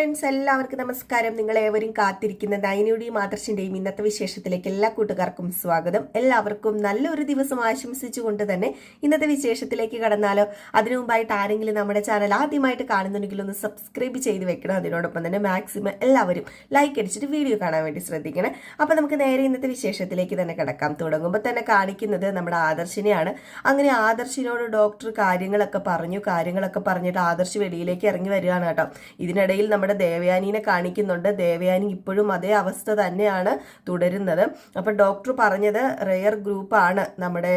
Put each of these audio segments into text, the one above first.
Friends എല്ലാവർക്കും നമസ്കാരം. നിങ്ങൾ ഏവരും കാത്തിരിക്കുന്ന നൈനയുടെയും ആദർശിന്റെയും ഇന്നത്തെ വിശേഷത്തിലേക്ക് എല്ലാ കൂട്ടുകാർക്കും സ്വാഗതം. എല്ലാവർക്കും നല്ലൊരു ദിവസം ആശംസിച്ചുകൊണ്ട് തന്നെ ഇന്നത്തെ വിശേഷത്തിലേക്ക് കടന്നാലോ അതിനു മുമ്പായിട്ട് ആരെങ്കിലും നമ്മുടെ ചാനൽ ആദ്യമായിട്ട് കാണുന്നുണ്ടെങ്കിൽ ഒന്ന് സബ്സ്ക്രൈബ് ചെയ്ത് വെക്കണം. അതിനോടൊപ്പം തന്നെ മാക്സിമം എല്ലാവരും ലൈക്ക് അടിച്ചിട്ട് വീഡിയോ കാണാൻ വേണ്ടി ശ്രദ്ധിക്കണം. അപ്പൊ നമുക്ക് നേരെ ഇന്നത്തെ വിശേഷത്തിലേക്ക് തന്നെ കിടക്കാം. തുടങ്ങുമ്പോൾ തന്നെ കാണിക്കുന്നത് നമ്മുടെ ആദർശിനെയാണ്. അങ്ങനെ ആദർശിനോട് ഡോക്ടർ കാര്യങ്ങളൊക്കെ പറഞ്ഞു കാര്യങ്ങളൊക്കെ പറഞ്ഞിട്ട് ആദർശ് വെളിയിലേക്ക് ഇറങ്ങി വരികയാണ് കേട്ടോ. ഇതിനിടയിൽ നമ്മുടെ ദേവയാനീനെ കാണിക്കുന്നുണ്ട്. ദേവയാനി ഇപ്പോഴും അതേ അവസ്ഥ തന്നെയാണ് തുടരുന്നത്. അപ്പം ഡോക്ടർ പറഞ്ഞത് റെയർ ഗ്രൂപ്പാണ് നമ്മുടെ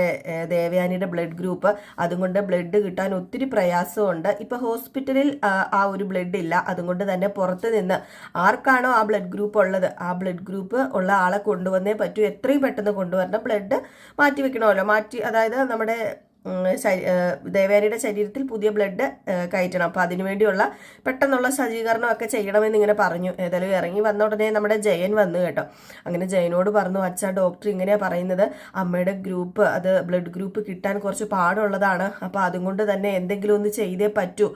ദേവയാനിയുടെ ബ്ലഡ് ഗ്രൂപ്പ് അതുകൊണ്ട് ബ്ലഡ് കിട്ടാൻ ഒത്തിരി പ്രയാസമുണ്ട്. ഇപ്പം ഹോസ്പിറ്റലിൽ ആ ഒരു ബ്ലഡ് ഇല്ല. അതുകൊണ്ട് തന്നെ പുറത്ത് നിന്ന് ആർക്കാണോ ആ ബ്ലഡ് ഗ്രൂപ്പ് ഉള്ളത് ആ ബ്ലഡ് ഗ്രൂപ്പ് ഉള്ള ആളെ കൊണ്ടുവന്നേ പറ്റൂ. എത്രയും പെട്ടെന്ന് കൊണ്ടുവരണം ബ്ലഡ് മാറ്റി വെക്കണമല്ലോ മാറ്റി അതായത് നമ്മുടെ ഉം, ദേവേനയുടെ ശരീരത്തിൽ പുതിയ ബ്ലഡ് കയറ്റണം. അപ്പോൾ അതിനുവേണ്ടിയുള്ള പെട്ടെന്നുള്ള സജ്ജീകരണമൊക്കെ ചെയ്യണമെന്ന് ഇങ്ങനെ പറഞ്ഞു. ഏതായാലും ഇറങ്ങി വന്ന ഉടനെ നമ്മുടെ ജയൻ വന്നു കേട്ടോ. അങ്ങനെ ജയനോട് പറഞ്ഞു അച്ഛാ ഡോക്ടർ ഇങ്ങനെയാണ് പറയുന്നത്. അമ്മയുടെ ഗ്രൂപ്പ് അത് ബ്ലഡ് ഗ്രൂപ്പ് കിട്ടാൻ കുറച്ച് പാടുള്ളതാണ്. അപ്പോൾ അതുകൊണ്ട് തന്നെ എന്തെങ്കിലും ഒന്ന് ചെയ്തേ പറ്റൂ.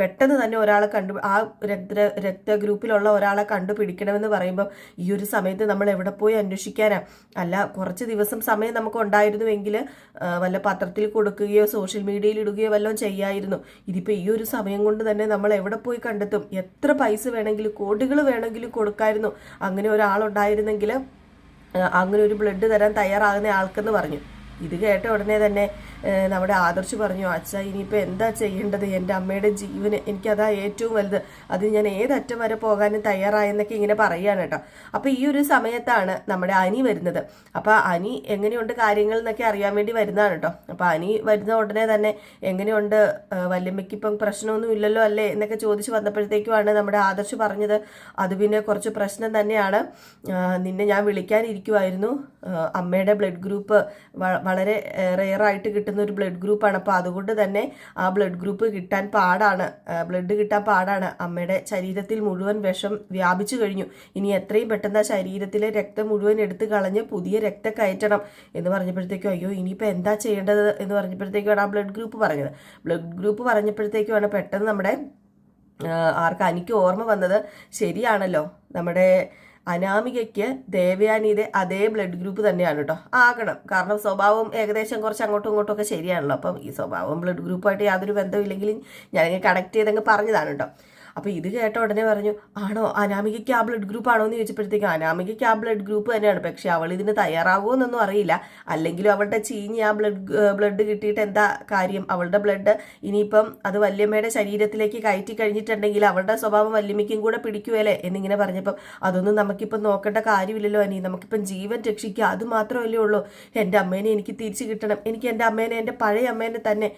പെട്ടെന്ന് തന്നെ ഒരാളെ കണ്ടു ആ രക്ത രക്ത ഗ്രൂപ്പിലുള്ള ഒരാളെ കണ്ടുപിടിക്കണമെന്ന് പറയുമ്പോൾ ഈ ഒരു സമയത്ത് നമ്മൾ എവിടെ പോയി അന്വേഷിക്കാനാ? അല്ല കുറച്ച് ദിവസം സമയം നമുക്ക് ഉണ്ടായിരുന്നുവെങ്കിൽ വല്ല പത്രത്തിൽ കൊടുക്കുകയോ സോഷ്യൽ മീഡിയയിൽ ഇടുകയോ വല്ലതും ചെയ്യായിരുന്നു. ഇതിപ്പോൾ ഈ ഒരു സമയം കൊണ്ട് തന്നെ നമ്മൾ എവിടെ പോയി കണ്ടെത്തും? എത്ര പൈസ വേണമെങ്കിലും കോടികൾ വേണമെങ്കിലും കൊടുക്കായിരുന്നു. അങ്ങനെ ഒരാളുണ്ടായിരുന്നെങ്കിൽ അങ്ങനെ ഒരു ബ്ലഡ് തരാൻ തയ്യാറാകുന്ന ആൾക്കെന്ന് പറഞ്ഞു. ഇത് കേട്ട ഉടനെ തന്നെ നമ്മുടെ ആദർശ് പറഞ്ഞു അച്ഛ ഇനിയിപ്പോൾ എന്താ ചെയ്യേണ്ടത്? എന്റെ അമ്മയുടെ ജീവന് എനിക്കതാ ഏറ്റവും വലുത്. അത് ഞാൻ ഏതറ്റം വരെ പോകാനും തയ്യാറായെന്നൊക്കെ ഇങ്ങനെ പറയുകയാണ് കേട്ടോ. അപ്പോൾ ഈ ഒരു സമയത്താണ് നമ്മുടെ അനി വരുന്നത്. അപ്പോൾ അനി എങ്ങനെയുണ്ട് കാര്യങ്ങൾ എന്നൊക്കെ അറിയാൻ വേണ്ടി വരുന്നതാണ് കേട്ടോ. അപ്പോൾ അനി വരുന്ന ഉടനെ തന്നെ എങ്ങനെയുണ്ട്? വല്യമ്മയ്ക്ക് ഇപ്പം പ്രശ്നമൊന്നും ഇല്ലല്ലോ അല്ലേ? എന്നൊക്കെ ചോദിച്ച് വന്നപ്പോഴത്തേക്കുമാണ് നമ്മുടെ ആദർശ് പറഞ്ഞത്. അത് പിന്നെ കുറച്ച് പ്രശ്നം തന്നെയാണ്. നിന്നെ ഞാൻ വിളിക്കാനിരിക്കുമായിരുന്നു അമ്മയുടെ ബ്ലഡ് ഗ്രൂപ്പ് വളരെ റെയറായിട്ട് കിട്ടുന്ന ഒരു ബ്ലഡ് ഗ്രൂപ്പാണ് അപ്പോൾ അതുകൊണ്ട് തന്നെ ആ ബ്ലഡ് ഗ്രൂപ്പ് കിട്ടാൻ പാടാണ്. ബ്ലഡ് കിട്ടാൻ പാടാണ്. അമ്മയുടെ ശരീരത്തിൽ മുഴുവൻ വിഷം വ്യാപിച്ചു കഴിഞ്ഞു. ഇനി എത്രയും പെട്ടെന്ന് ആ ശരീരത്തിലെ രക്തം മുഴുവൻ എടുത്തു കളഞ്ഞ് പുതിയ രക്തം കയറ്റണം എന്ന് പറഞ്ഞപ്പോഴത്തേക്കും അയ്യോ ഇനിയിപ്പോൾ എന്താ ചെയ്യേണ്ടത്? എന്ന് പറഞ്ഞപ്പോഴത്തേക്കുമാണ് ആ ബ്ലഡ് ഗ്രൂപ്പ് പറഞ്ഞത്. ബ്ലഡ് ഗ്രൂപ്പ് പറഞ്ഞപ്പോഴത്തേക്കുമാണ് പെട്ടെന്ന് നമ്മുടെ ആർക്ക് എനിക്ക് ഓർമ്മ വന്നത് ശരിയാണല്ലോ. നമ്മുടെ അനാമികയ്ക്ക് ദേവയാനിയുടെ അതേ ബ്ലഡ് ഗ്രൂപ്പ് തന്നെയാണ് കേട്ടോ ആകണം. കാരണം സ്വഭാവം ഏകദേശം കുറച്ച് അങ്ങോട്ടും ഇങ്ങോട്ടും ഒക്കെ ശരിയാണല്ലോ. അപ്പം ഈ സ്വഭാവം ബ്ലഡ് ഗ്രൂപ്പായിട്ട് യാതൊരു ബന്ധമില്ലെങ്കിലും ഞാനിങ്ങനെ കണക്ട് ചെയ്തങ്ങ് പറഞ്ഞതാണ് കേട്ടോ അപ്പോൾ ഇത് കേട്ട ഉടനെ പറഞ്ഞു ആണോ? അനാമികയ്ക്ക് ആ ബ്ലഡ് ഗ്രൂപ്പ് ആണോ? എന്ന് ചോദിച്ചപ്പോഴത്തേക്ക് അനാമികയ്ക്ക് ആ ബ്ലഡ് ഗ്രൂപ്പ് തന്നെയാണ്. പക്ഷേ അവൾ ഇതിന് തയ്യാറാകുമോ എന്നൊന്നും അറിയില്ല. അല്ലെങ്കിലും അവളുടെ ചീഞ്ഞ് ആ ബ്ലഡ് ബ്ലഡ് കിട്ടിയിട്ട് എന്താ കാര്യം? അവളുടെ ബ്ലഡ് ഇനിയിപ്പം അത് വല്യമ്മയുടെ ശരീരത്തിലേക്ക് കയറ്റി കഴിഞ്ഞിട്ടുണ്ടെങ്കിൽ അവളുടെ സ്വഭാവം വല്യമ്മയ്ക്കും കൂടെ പിടിക്കുമല്ലേ എന്നിങ്ങനെ പറഞ്ഞപ്പം അതൊന്നും നമുക്കിപ്പം നോക്കേണ്ട കാര്യമില്ലല്ലോ അനി. നമുക്കിപ്പം ജീവൻ രക്ഷിക്കുക. അത് മാത്രമല്ലേ ഉള്ളൂ. എന്റെ അമ്മേനെ എനിക്ക് തിരിച്ചു കിട്ടണം. എനിക്ക് എന്റെ അമ്മേനെ എന്റെ പഴയ അമ്മേനെ തന്നെ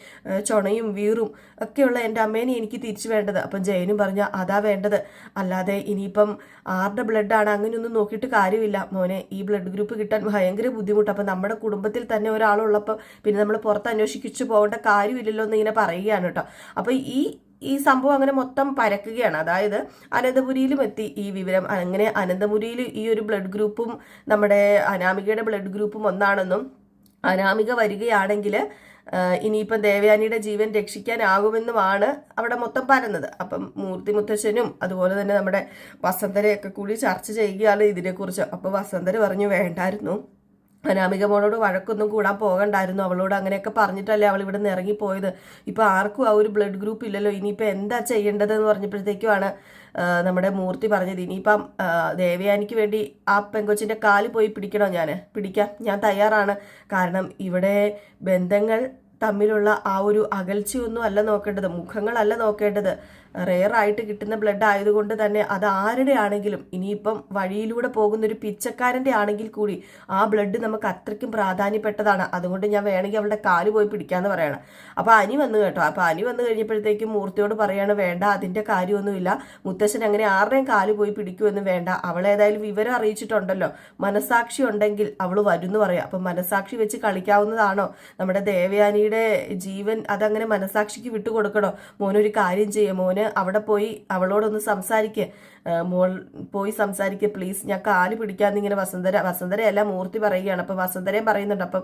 ചൊണയും വീറും ഒക്കെയുള്ള എന്റെ അമ്മേനെ എനിക്ക് തിരിച്ചു വേണ്ടത്. അപ്പം ജയനും അതാ വേണ്ടത്. അല്ലാതെ ഇനിയിപ്പം ആരുടെ ബ്ലഡാണ് അങ്ങനെയൊന്നും നോക്കിയിട്ട് കാര്യമില്ല. മോനെ ഈ ബ്ലഡ് ഗ്രൂപ്പ് കിട്ടാൻ ഭയങ്കര ബുദ്ധിമുട്ട്. അപ്പം നമ്മുടെ കുടുംബത്തിൽ തന്നെ ഒരാളുള്ളപ്പോൾ പിന്നെ നമ്മൾ പുറത്ത് അന്വേഷിച്ചു പോകേണ്ട കാര്യമില്ലല്ലോ എന്ന് ഇങ്ങനെ പറയുകയാണ് കേട്ടോ. അപ്പോൾ ഈ ഈ സംഭവം അങ്ങനെ മൊത്തം പരക്കുകയാണ്. അതായത് അനന്തപുരിയിലും എത്തി ഈ വിവരം. അങ്ങനെ അനന്തപുരിയിൽ ഈ ഒരു ബ്ലഡ് ഗ്രൂപ്പും നമ്മുടെ അനാമികയുടെ ബ്ലഡ് ഗ്രൂപ്പും ഒന്നാണെന്നും അനാമിക വരികയാണെങ്കിൽ ഇനിയിപ്പം ദേവയാനിയുടെ ജീവൻ രക്ഷിക്കാനാകുമെന്നുമാണ് അവിടെ മൊത്തം പരന്നത് അപ്പം മൂർത്തി മുത്തശ്ശനും അതുപോലെ തന്നെ നമ്മുടെ വസന്തരയൊക്കെ കൂടി ചർച്ച ചെയ്യുകയാണ് ഇതിനെക്കുറിച്ച്. അപ്പോൾ വസന്തര പറഞ്ഞു വേണ്ടായിരുന്നു. അനാമിക മോളോട് വഴക്കൊന്നും കൂടാൻ പോകണ്ടായിരുന്നു. അവളോട് അങ്ങനെയൊക്കെ പറഞ്ഞിട്ടല്ലേ അവൾ ഇവിടെ നിന്ന് ഇറങ്ങിപ്പോയത്. ഇപ്പോൾ ആർക്കും ആ ഒരു ബ്ലഡ് ഗ്രൂപ്പ് ഇല്ലല്ലോ. ഇനിയിപ്പോൾ എന്താ ചെയ്യേണ്ടതെന്ന് പറഞ്ഞപ്പോഴത്തേക്കുമാണ് നമ്മുടെ മൂർത്തി പറഞ്ഞത്. ഇനിയിപ്പം ദേവയാനിക്ക് വേണ്ടി ആ പെങ്കൊച്ചിന്റെ കാൽ പോയി പിടിക്കണോ? ഞാൻ പിടിക്കാം. ഞാൻ തയ്യാറാണ്. കാരണം ഇവിടെ ബന്ധങ്ങൾ തമ്മിലുള്ള ആ ഒരു അകൽച്ചയൊന്നും അല്ല നോക്കേണ്ടത്. മുഖങ്ങളല്ല നോക്കേണ്ടത്. റെയർ ആയിട്ട് കിട്ടുന്ന ബ്ലഡ് ആയതുകൊണ്ട് തന്നെ അത് ആരുടെ ആണെങ്കിലും ഇനിയിപ്പം വഴിയിലൂടെ പോകുന്ന ഒരു പിച്ചക്കാരന്റെ ആണെങ്കിൽ കൂടി ആ ബ്ലഡ് നമുക്ക് അത്രയ്ക്കും പ്രാധാന്യപ്പെട്ടതാണ്. അതുകൊണ്ട് ഞാൻ വേണമെങ്കിൽ അവളുടെ കാൽ പോയി പിടിക്കാന്ന് പറയണം. അപ്പോൾ അനി വന്നു കേട്ടോ. അപ്പോൾ അനി വന്നു കഴിഞ്ഞപ്പോഴത്തേക്കും മൂർത്തിയോട് പറയാണ് വേണ്ട അതിന്റെ കാര്യമൊന്നുമില്ല. മുത്തശ്ശൻ അങ്ങനെ ആരുടെയും കാൽ പോയി പിടിക്കുമെന്നും വേണ്ട. അവളേതായാലും വിവരം അറിയിച്ചിട്ടുണ്ടല്ലോ. മനസാക്ഷി ഉണ്ടെങ്കിൽ അവൾ വരുന്നു പറയാം. അപ്പം മനസാക്ഷി വെച്ച് കളിക്കാവുന്നതാണോ? നമ്മുടെ ദേവയാനിയുടെ ജീവൻ അതങ്ങനെ മനസാക്ഷിക്ക് വിട്ടുകൊടുക്കണോ? മോനൊരു കാര്യം ചെയ്യുമോ മോനെ അവിടെ പോയി അവളോടൊന്ന് സംസാരിക്കുക മോൾ പോയി സംസാരിക്കുക പ്ലീസ്. ഞാൻ കാൽ പിടിക്കാന്ന് ഇങ്ങനെ വസന്തര വസന്തരയല്ല മൂർത്തി പറയുകയാണ്. അപ്പം വസന്തരയും പറയുന്നുണ്ട്. അപ്പം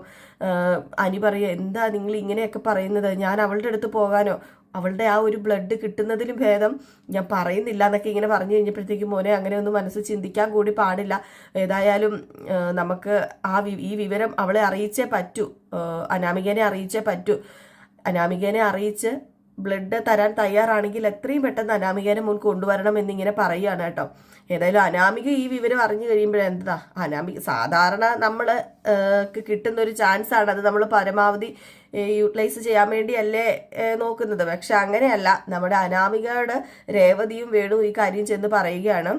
അനി പറയുക എന്താ നിങ്ങൾ ഇങ്ങനെയൊക്കെ പറയുന്നത്? ഞാൻ അവളുടെ അടുത്ത് പോകാനോ? അവളുടെ ആ ഒരു ബ്ലഡ് കിട്ടുന്നതിലും ഭേദം ഞാൻ പറയുന്നില്ല എന്നൊക്കെ ഇങ്ങനെ പറഞ്ഞു കഴിഞ്ഞപ്പോഴത്തേക്കും മോനെ അങ്ങനെ ഒന്നും മനസ്സ് ചിന്തിക്കാൻ കൂടി പാടില്ല. ഏതായാലും നമുക്ക് ആ ഈ വിവരം അവളെ അറിയിച്ചേ പറ്റൂ. അനാമികനെ അറിയിച്ചേ പറ്റൂ. അനാമികനെ അറിയിച്ച് ബ്ലഡ് തരാൻ തയ്യാറാണെങ്കിൽ എത്രയും പെട്ടെന്ന് അനാമികേനെ മുൻ കൊണ്ടുവരണം എന്നിങ്ങനെ പറയുകയാണ് കേട്ടോ. ഏതായാലും അനാമിക ഈ വിവരം അറിഞ്ഞു കഴിയുമ്പോൾ എന്താ? അനാമിക സാധാരണ നമ്മൾ കിട്ടുന്ന ഒരു ചാൻസ് ആണ്. അത് നമ്മൾ പരമാവധി യൂട്ടിലൈസ് ചെയ്യാൻ വേണ്ടിയല്ലേ നോക്കുന്നത്. പക്ഷെ അങ്ങനെയല്ല. നമ്മുടെ അനാമികയുടെ രേവതിയും വേണു ഈ കാര്യം ചെന്ന് പറയുകയാണ്.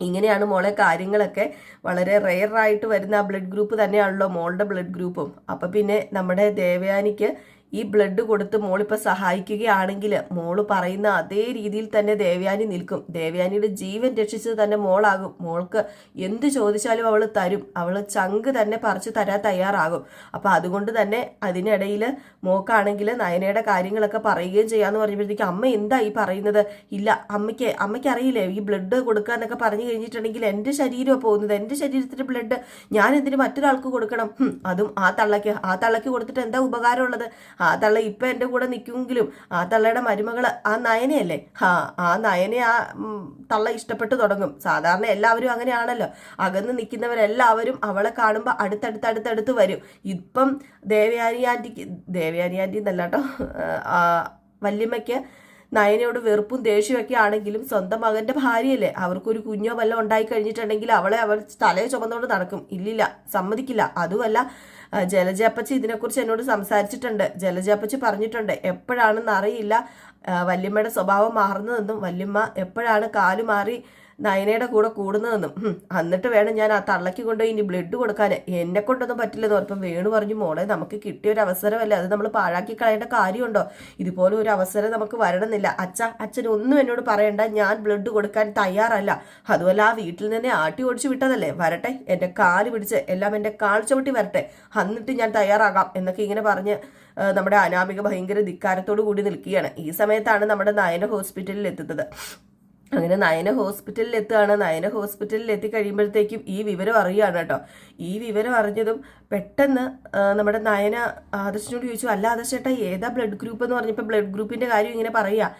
ഇങ്ങനെയാണ് മോളെ കാര്യങ്ങളൊക്കെ വളരെ റെയറായിട്ട് വരുന്ന ആ ബ്ലഡ് ഗ്രൂപ്പ് തന്നെയാണല്ലോ മോളുടെ ബ്ലഡ് ഗ്രൂപ്പും അപ്പം പിന്നെ നമ്മുടെ ദേവയാനിക്ക് ഈ ബ്ലഡ് കൊടുത്ത് മോളിപ്പോൾ സഹായിക്കുകയാണെങ്കിൽ മോൾ പറയുന്ന അതേ രീതിയിൽ തന്നെ ദേവയാനി നിൽക്കും. ദേവയാനിയുടെ ജീവൻ രക്ഷിച്ചത് തന്നെ മോളാകും. മോൾക്ക് എന്ത് ചോദിച്ചാലും അവൾ തരും. അവൾ ചങ്ക് തന്നെ പറിച്ചു തരാൻ തയ്യാറാകും. അപ്പോൾ അതുകൊണ്ട് തന്നെ അതിനിടയിൽ മോക്കാണെങ്കിൽ നയനയുടെ കാര്യങ്ങളൊക്കെ പറയുകയും ചെയ്യാന്ന് പറഞ്ഞപ്പോഴത്തേക്ക് അമ്മ എന്താ ഈ പറയുന്നത്? ഇല്ല അമ്മയ്ക്ക് അമ്മയ്ക്ക് അറിയില്ലേ ഈ ബ്ലഡ് കൊടുക്കുക എന്നൊക്കെ പറഞ്ഞു കഴിഞ്ഞിട്ടുണ്ടെങ്കിൽ എന്റെ ശരീരമാണ് പോകുന്നത്. എന്റെ ശരീരത്തിന്റെ ബ്ലഡ് ഞാൻ എന്തിന് മറ്റൊരാൾക്ക് കൊടുക്കണം? അതും ആ തള്ളയ്ക്ക്. ആ തള്ളയ്ക്ക് കൊടുത്തിട്ട് എന്താ ഉപകാരമുള്ളത്? ആ തള്ള ഇപ്പം എന്റെ കൂടെ നിൽക്കുമെങ്കിലും ആ തള്ളയുടെ മരുമകൾ ആ നയനയല്ലേ? ആ ആ നയനെ ആ തള്ള ഇഷ്ടപ്പെട്ടു തുടങ്ങും. സാധാരണ എല്ലാവരും അങ്ങനെയാണല്ലോ. അകന്ന് നിൽക്കുന്നവരെല്ലാവരും അവളെ കാണുമ്പോൾ അടുത്തടുത്ത് അടുത്തടുത്ത് വരും. ഇപ്പം ദേവയാനി ആന്റിക്ക് ദേവയാനി ആന്റി എന്നല്ല കേട്ടോ ആ, വല്യമ്മയ്ക്ക് നയനയോട് വെറുപ്പും ദേഷ്യമൊക്കെ ആണെങ്കിലും സ്വന്തം മകന്റെ ഭാര്യയല്ലേ? അവർക്കൊരു കുഞ്ഞോ വല്ലതും ഉണ്ടായി കഴിഞ്ഞിട്ടുണ്ടെങ്കിൽ അവളെ അവർ തലയെ ചുമന്നുകൊണ്ട് നടക്കും. ഇല്ലില്ല സമ്മതിക്കില്ല. അതുമല്ല ജലജാപ്പച്ചി ഇതിനെക്കുറിച്ച് എന്നോട് സംസാരിച്ചിട്ടുണ്ട്. ജലജാപ്പച്ചി പറഞ്ഞിട്ടുണ്ട് എപ്പോഴാണെന്ന് അറിയില്ല. വല്യമ്മയുടെ സ്വഭാവം മാറുന്നതെന്നും വല്യമ്മ എപ്പോഴാണ് കാൽ മാറി നയനയുടെ കൂടെ കൂടുന്നതെന്നും. എന്നിട്ട് വേണം ഞാൻ ആ തള്ളയ്ക്ക് കൊണ്ട് ഇനി ബ്ലഡ് കൊടുക്കാൻ. എന്നെ കൊണ്ടൊന്നും പറ്റില്ലെന്ന് പറഞ്ഞപ്പം വേണു പറഞ്ഞു മോളെ നമുക്ക് കിട്ടിയ ഒരു അവസരമല്ലേ? അത് നമ്മൾ പാഴാക്കി കളയേണ്ട കാര്യമുണ്ടോ? ഇതുപോലെ ഒരു അവസരം നമുക്ക് വരണമെന്നില്ല. അച്ഛ അച്ഛൻ ഒന്നും എന്നോട് പറയണ്ട. ഞാൻ ബ്ലഡ് കൊടുക്കാൻ തയ്യാറല്ല. അതുപോലെ ആ വീട്ടിൽ നിന്ന് ആട്ടി ഓടിച്ചു വിട്ടതല്ലേ? വരട്ടെ എന്റെ കാൽ പിടിച്ച് എല്ലാം എന്റെ കാൽ ചവിട്ടി വരട്ടെ. എന്നിട്ട് ഞാൻ തയ്യാറാകാം എന്നൊക്കെ ഇങ്ങനെ പറഞ്ഞ് നമ്മുടെ അനാമിക ഭയങ്കര ധിക്കാരത്തോടു കൂടി നിൽക്കുകയാണ്. ഈ സമയത്താണ് നമ്മുടെ നയന ഹോസ്പിറ്റലിൽ എത്തുന്നത്. അങ്ങനെ നയന ഹോസ്പിറ്റലിൽ എത്തുകയാണ്. നയന ഹോസ്പിറ്റലിൽ എത്തി കഴിയുമ്പോഴത്തേക്കും ഈ വിവരം അറിയുകയാണ് കേട്ടോ. ഈ വിവരം അറിഞ്ഞതും പെട്ടെന്ന് നമ്മുടെ നയന ആദർശനോട് ചോദിച്ചു അല്ല ആദർശേട്ടാ ഏതാ ബ്ലഡ് ഗ്രൂപ്പ് എന്ന് പറഞ്ഞപ്പോൾ ബ്ലഡ് ഗ്രൂപ്പിന്റെ കാര്യം ഇങ്ങനെ പറയുക?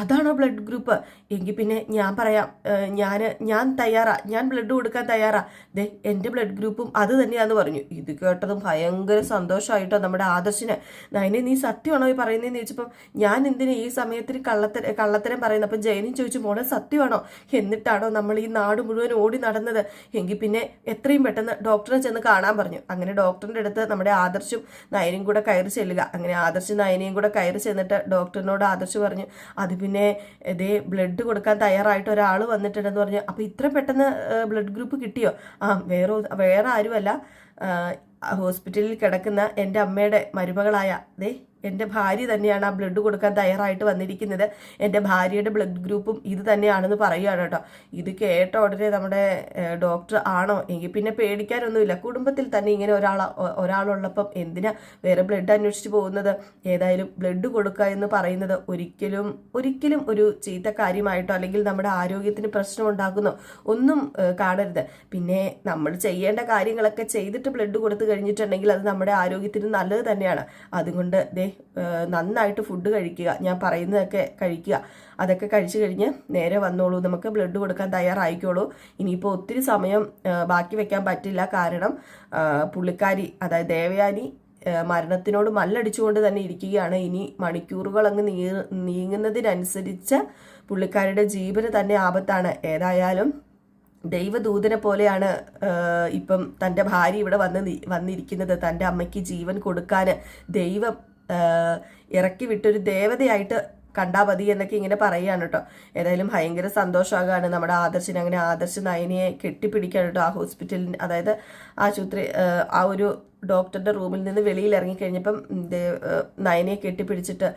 അതാണോ ബ്ലഡ് ഗ്രൂപ്പ് എങ്കിൽ പിന്നെ ഞാൻ പറയാം ഞാൻ ഞാൻ തയ്യാറാ ഞാൻ ബ്ലഡ് കൊടുക്കാൻ തയ്യാറാ. ദേ എന്റെ ബ്ലഡ് ഗ്രൂപ്പും അത് തന്നെയാന്ന് പറഞ്ഞു. ഇത് കേട്ടതും ഭയങ്കര സന്തോഷമായിട്ടോ നമ്മുടെ ആദർശിന്. നയനെ നീ സത്യമാണോ ഈ പറയുന്നതെന്ന് ചോദിച്ചപ്പം ഞാൻ എന്തിനു ഈ സമയത്തിൽ കള്ളത്തര കള്ളത്തരം പറയുന്നത് അപ്പം ജയനും ചോദിച്ചു മോളെ സത്യമാണോ? എന്നിട്ടാണോ നമ്മൾ ഈ നാട് മുഴുവൻ ഓടി നടന്നത്? എങ്കിൽ പിന്നെ എത്രയും പെട്ടെന്ന് ഡോക്ടറെ ചെന്ന് കാണാൻ പറഞ്ഞു. അങ്ങനെ ഡോക്ടറിന്റെ അടുത്ത് നമ്മുടെ ആദർശും നയനും കൂടെ കയറി ചെല്ലുക. അങ്ങനെ ആദർശും നയനയും കൂടെ കയറി ചെന്നിട്ട് ഡോക്ടറിനോട് ആദർശ് പറഞ്ഞു അത് പിന്നെ ഇതേ ബ്ലഡ് കൊടുക്കാൻ തയ്യാറായിട്ട് ഒരാൾ വന്നിട്ടുണ്ടെന്ന് പറഞ്ഞു അപ്പോൾ ഇത്ര പെട്ടെന്ന് ബ്ലഡ് ഗ്രൂപ്പ് കിട്ടിയോ? ആ വേറെ വേറെ ആരുമല്ല. ഹോസ്പിറ്റലിൽ കിടക്കുന്ന എന്റെ അമ്മയുടെ മരുമകളായ ദേ എന്റെ ഭാര്യ തന്നെയാണ് ആ ബ്ലഡ് കൊടുക്കാൻ തയ്യാറായിട്ട് വന്നിരിക്കുന്നത്. എന്റെ ഭാര്യയുടെ ബ്ലഡ് ഗ്രൂപ്പും ഇത് തന്നെയാണെന്ന് പറയുകയാണ് കേട്ടോ. ഇത് കേട്ട ഉടനെ നമ്മുടെ ഡോക്ടർ ആണോ? എങ്കിൽ പിന്നെ പേടിക്കാനൊന്നുമില്ല. കുടുംബത്തിൽ തന്നെ ഇങ്ങനെ ഒരാൾ ഒരാളുള്ളപ്പം എന്തിനാ വേറെ ബ്ലഡ് അന്വേഷിച്ച് പോകുന്നത്? ഏതായാലും ബ്ലഡ് കൊടുക്കുക എന്ന് പറയുന്നത് ഒരിക്കലും ഒരിക്കലും ഒരു ചീത്ത കാര്യമായിട്ടോ അല്ലെങ്കിൽ നമ്മുടെ ആരോഗ്യത്തിന് പ്രശ്നം ഉണ്ടാക്കുന്നോ ഒന്നും കാണരുത്. പിന്നെ നമ്മൾ ചെയ്യേണ്ട കാര്യങ്ങളൊക്കെ ചെയ്തിട്ട് ബ്ലഡ് കൊടുത്തു കഴിഞ്ഞിട്ടുണ്ടെങ്കിൽ അത് നമ്മുടെ ആരോഗ്യത്തിന് നല്ലത് തന്നെയാണ്. അതുകൊണ്ട് ദേ നന്നായിട്ട് ഫുഡ് കഴിക്കുക. ഞാൻ പറയുന്നതൊക്കെ കഴിക്കുക. അതൊക്കെ കഴിച്ചു കഴിഞ്ഞ് നേരെ വന്നോളൂ. നമുക്ക് ബ്ലഡ് കൊടുക്കാൻ തയ്യാറായിക്കോളൂ. ഇനിയിപ്പോൾ ഒത്തിരി സമയം ബാക്കി വെക്കാൻ പറ്റില്ല. കാരണം പുള്ളിക്കാരി അതായത് ദേവയാനി മരണത്തിനോട് മല്ലടിച്ചുകൊണ്ട് തന്നെ ഇരിക്കുകയാണ്. ഇനി മണിക്കൂറുകൾ അങ്ങ് നീങ്ങുന്നതിനനുസരിച്ച് പുള്ളിക്കാരുടെ ജീവന് തന്നെ ആപത്താണ്. ഏതായാലും ദൈവദൂതനെ പോലെയാണ് ഇപ്പം തന്റെ ഭാര്യ ഇവിടെ വന്ന് വന്നിരിക്കുന്നത്. തന്റെ അമ്മയ്ക്ക് ജീവൻ കൊടുക്കാൻ ദൈവം ഇറക്കി വിട്ടൊരു ദേവതയായിട്ട് കണ്ടാൽ മതി എന്നൊക്കെ ഇങ്ങനെ പറയുകയാണ് കേട്ടോ. ഏതായാലും ഭയങ്കര സന്തോഷമാകാണ് നമ്മുടെ ആദർശിന് അങ്ങനെ ആദർശ നയനയെ കെട്ടിപ്പിടിക്കാൻ കേട്ടോ ആ ഹോസ്പിറ്റലിന് അതായത് ആശുപത്രി ആ ഒരു ഡോക്ടറുടെ റൂമിൽ നിന്ന് വെളിയിൽ ഇറങ്ങിക്കഴിഞ്ഞപ്പം നയനയെ കെട്ടിപ്പിടിച്ചിട്ട്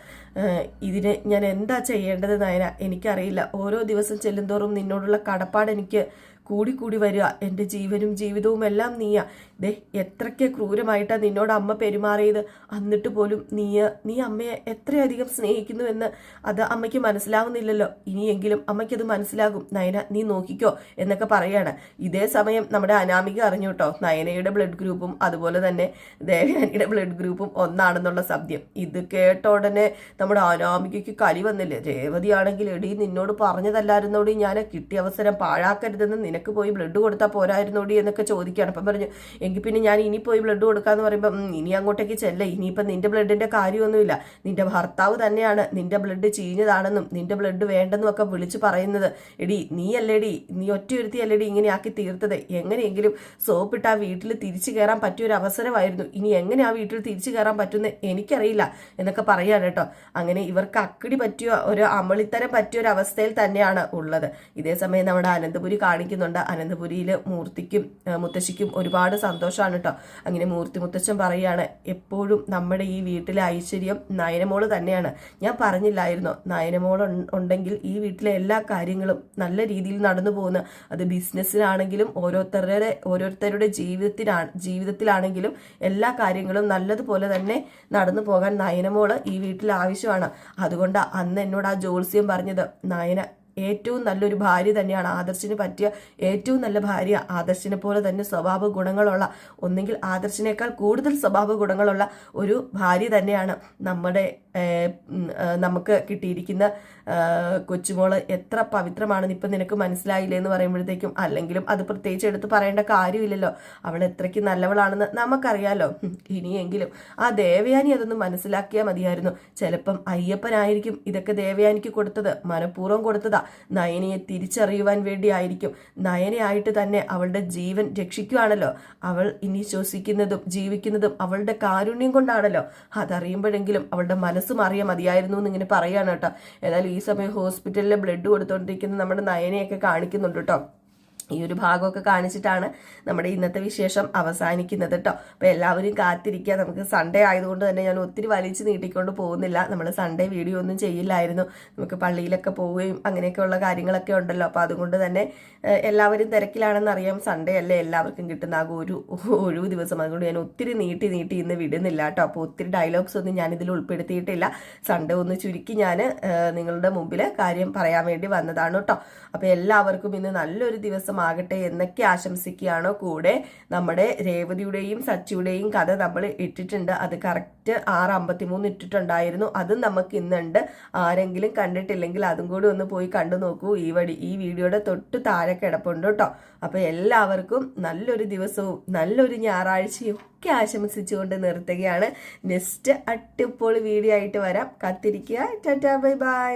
ഇതിന് ഞാൻ എന്താ ചെയ്യേണ്ടത് നയന? എനിക്കറിയില്ല. ഓരോ ദിവസം ചെല്ലുന്തോറും നിന്നോടുള്ള കടപ്പാട് എനിക്ക് കൂടി കൂടി വരിക. എന്റെ ജീവനും ജീവിതവും എല്ലാം നീയാ. ദേ എത്രയ്ക്ക് ക്രൂരമായിട്ടാണ് നിന്നോട് അമ്മ പെരുമാറിയത്. എന്നിട്ട് പോലും നീ നീ അമ്മയെ എത്രയധികം സ്നേഹിക്കുന്നു എന്ന് അത് അമ്മയ്ക്ക് മനസ്സിലാവുന്നില്ലല്ലോ. ഇനിയെങ്കിലും അമ്മയ്ക്കത് മനസ്സിലാകും. നയന നീ നോക്കിക്കോ എന്നൊക്കെ പറയാണ്. ഇതേ സമയം നമ്മുടെ അനാമിക അറിഞ്ഞു കേട്ടോ നയനയുടെ ബ്ലഡ് ഗ്രൂപ്പും അതുപോലെ തന്നെ ദേവയാനിയുടെ ബ്ലഡ് ഗ്രൂപ്പും ഒന്നാണെന്നുള്ള സത്യം. ഇത് കേട്ട ഉടനെ നമ്മുടെ അനാമികയ്ക്ക് കലി വന്നില്ലേ? രേവതിയാണെങ്കിൽ എടി നിന്നോട് പറഞ്ഞതല്ലായിരുന്നോടി ഞാൻ കിട്ടിയ അവസരം പാഴാക്കരുതെന്ന് നിനക്ക് പോയി ബ്ലഡ് കൊടുത്താൽ പോരായിരുന്നോടി എന്നൊക്കെ ചോദിക്കുകയാണ്. അപ്പം പറഞ്ഞു എങ്കിൽ പിന്നെ ഞാൻ ഇനി പോയി ബ്ലഡ് കൊടുക്കാന്ന് പറയുമ്പോൾ "ഉം, ഇനി അങ്ങോട്ടേക്ക് ചെല്ല. ഇനിയിപ്പം നിന്റെ ബ്ലഡിന്റെ കാര്യമൊന്നുമില്ല. നിന്റെ ഭർത്താവ് തന്നെയാണ് നിന്റെ ബ്ലഡ് ചീഞ്ഞതാണെന്നും നിന്റെ ബ്ലഡ് വേണ്ടെന്നും ഒക്കെ വിളിച്ച് പറയുന്നത്. എടി നീ അല്ലേടി നീ ഒറ്റയൊരുത്തി അല്ലേടി ഇങ്ങനെ ആക്കി തീർത്തത്. എങ്ങനെയെങ്കിലും സോപ്പിട്ട് ആ വീട്ടിൽ തിരിച്ചു കയറാൻ പറ്റിയ ഒരു അവസരമായിരുന്നു ഇനി എങ്ങനെ ആ വീട്ടിൽ തിരിച്ചു കയറാൻ പറ്റുമെന്ന് എനിക്കറിയില്ല എന്നൊക്കെ പറയാണ് കേട്ടോ. അങ്ങനെ ഇവർക്ക് അക്കടി പറ്റിയ ഒരു അമളിത്തരം പറ്റിയ ഒരു അവസ്ഥയിൽ തന്നെയാണ് ഉള്ളത്. ഇതേ സമയം നമ്മുടെ അനന്തപുരി കാണിക്കുന്നുണ്ട് അനന്തപുരിയിൽ മൂർത്തിക്കും മുത്തശ്ശിക്കും ഒരുപാട് സന്തോഷമാണ് കേട്ടോ അങ്ങനെ മൂർത്തി മുത്തച്ഛൻ പറയുകയാണ് എപ്പോഴും നമ്മുടെ ഈ വീട്ടിലെ ഐശ്വര്യം നയനമോൾ തന്നെയാണ്. ഞാൻ പറഞ്ഞില്ലായിരുന്നോ? നയനമോൾ ഉണ്ടെങ്കിൽ ഈ വീട്ടിലെ എല്ലാ കാര്യങ്ങളും നല്ല രീതിയിൽ നടന്നു പോകുന്ന. അത് ബിസിനസ്സിലാണെങ്കിലും ഓരോരുത്തരുടെ ഓരോരുത്തരുടെ ജീവിതത്തിലാണ് ജീവിതത്തിലാണെങ്കിലും എല്ലാ കാര്യങ്ങളും നല്ലതുപോലെ തന്നെ നടന്നു പോകാൻ നയനമോൾ ഈ വീട്ടിൽ ആവശ്യമാണ്. അതുകൊണ്ട് അന്ന് എന്നോട് ആ ജോത്സ്യം പറഞ്ഞത്. നയന ഏറ്റവും നല്ലൊരു ഭാര്യ തന്നെയാണ് ആദർശിന് പറ്റിയ ഏറ്റവും നല്ല ഭാര്യ. ആദർശിനെ പോലെ തന്നെ സ്വഭാവ ഗുണങ്ങളുള്ള ഒന്നെങ്കിൽ ആദർശിനേക്കാൾ കൂടുതൽ സ്വഭാവ ഗുണങ്ങളുള്ള ഒരു ഭാര്യ തന്നെയാണ് നമ്മുടെ നമുക്ക് കിട്ടിയിരിക്കുന്ന കൊച്ചുമോൾ. എത്ര പവിത്രമാണെന്ന് ഇപ്പം നിനക്ക് മനസ്സിലായില്ലേ എന്ന് പറയുമ്പോഴത്തേക്കും അല്ലെങ്കിലും അത് പ്രത്യേകിച്ച് എടുത്ത് പറയേണ്ട കാര്യമില്ലല്ലോ. അവൾ എത്രയ്ക്ക് നല്ലവളാണെന്ന് നമുക്കറിയാലോ. ഇനിയെങ്കിലും ആ ദേവയാനി അതൊന്ന് മനസ്സിലാക്കിയാൽ മതിയായിരുന്നു. ചിലപ്പം അയ്യപ്പനായിരിക്കും ഇതൊക്കെ ദേവയാനിക്ക് കൊടുത്തത് മനഃപൂർവം കൊടുത്തതാ. നയനയെ തിരിച്ചറിയുവാൻ വേണ്ടിയായിരിക്കും. നയനയായിട്ട് തന്നെ അവളുടെ ജീവൻ രക്ഷിക്കുകയാണല്ലോ അവൾ ഇനി ശ്വസിക്കുന്നതും ജീവിക്കുന്നതും അവളുടെ കാരുണ്യം കൊണ്ടാണല്ലോ. അതറിയുമ്പോഴെങ്കിലും അവളുടെ മനസ്സ് മാറിയാൽ മതിയായിരുന്നു എന്ന് ഇങ്ങനെ പറയാണ് കേട്ടോ. ഏതായാലും ഈ സമയം ഹോസ്പിറ്റലിൽ ബ്ലഡ് കൊടുത്തോണ്ടിരിക്കുന്ന നമ്മുടെ നയനയൊക്കെ കാണിക്കുന്നുണ്ട് കേട്ടോ. ഈ ഒരു ഭാഗമൊക്കെ കാണിച്ചിട്ടാണ് നമ്മുടെ ഇന്നത്തെ വിശേഷം അവസാനിക്കുന്നത് കേട്ടോ അപ്പോൾ എല്ലാവരും കാത്തിരിക്കുക. നമുക്ക് സൺഡേ ആയതുകൊണ്ട് തന്നെ ഞാൻ ഒത്തിരി വലിച്ചു നീട്ടിക്കൊണ്ട് പോകുന്നില്ല. നമ്മൾ സൺഡേ വീഡിയോ ഒന്നും ചെയ്യില്ലായിരുന്നു. നമുക്ക് പള്ളിയിലൊക്കെ പോവുകയും അങ്ങനെയൊക്കെയുള്ള കാര്യങ്ങളൊക്കെ ഉണ്ടല്ലോ. അപ്പോൾ അതുകൊണ്ട് തന്നെ എല്ലാവരും തിരക്കിലാണെന്ന് അറിയാം. സൺഡേ അല്ലേ എല്ലാവർക്കും കിട്ടുന്ന ആ ഒരു ഒഴിവ് ദിവസം. അതുകൊണ്ട് ഞാൻ ഒത്തിരി നീട്ടി നീട്ടി ഇന്ന് വിടുന്നില്ല കേട്ടോ അപ്പോൾ ഒത്തിരി ഡയലോഗ്സ് ഒന്നും ഞാൻ ഇതിൽ ഉൾപ്പെടുത്തിയിട്ടില്ല. സൺഡേ ഒന്ന് ചുരുക്കി ഞാൻ നിങ്ങളുടെ മുമ്പിൽ കാര്യം പറയാൻ വേണ്ടി വന്നതാണ് കേട്ടോ അപ്പോൾ എല്ലാവർക്കും ഇന്ന് നല്ലൊരു ദിവസമാകട്ടെ എന്നൊക്കെ ആശംസിക്കുകയാണ് കൂടെ നമ്മുടെ രേവതിയുടെയും സച്ചിയുടെയും കഥ നമ്മൾ ഇട്ടിട്ടുണ്ട്. അത് കറക്റ്റ് ആറ് അമ്പത്തി മൂന്ന് ഇട്ടിട്ടുണ്ടായിരുന്നു. അതും നമുക്ക് ഇന്നുണ്ട്. ആരെങ്കിലും കണ്ടിട്ടില്ലെങ്കിൽ അതും കൂടി ഒന്ന് പോയി കണ്ടു നോക്കൂ. ഈ വടി ഈ വീഡിയോയുടെ തൊട്ട് താഴെ കിടപ്പുണ്ട് കേട്ടോ. അപ്പോൾ എല്ലാവർക്കും നല്ലൊരു ദിവസവും നല്ലൊരു ഞായറാഴ്ചയും ഒക്കെ ആശംസിച്ചുകൊണ്ട് നിർത്തുകയാണ്. നെക്സ്റ്റ് അട്ടിപ്പോൾ വീഡിയോ ആയിട്ട് വരാം. കാത്തിരിക്കുക. Tata bye bye.